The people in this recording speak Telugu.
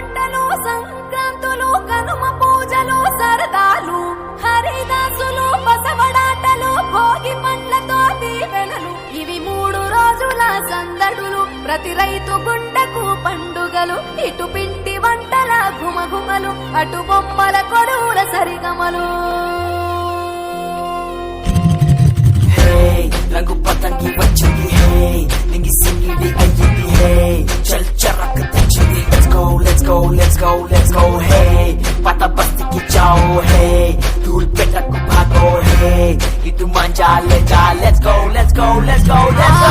పంటలు సంక్రాంతులు కనుమ పూజలు సరదాలు హరిదాసులు బసవడాటలు భోగి పండ్లతో దీవెనలు ఇవి మూడు రోజుల సందడులు. ప్రతి రైతు గుండెకు పండుగలు. ఇటు పిండి వంటల ఘుమఘుమలు. అటు బొమ్మల కొడువుల సరిగమలు. go, let's go, let's go, hey Pata basti ki chao, hey दूर बेटा को bhago, hey Ki tu मान जा ले जा let's go, let's go, let's go, let's go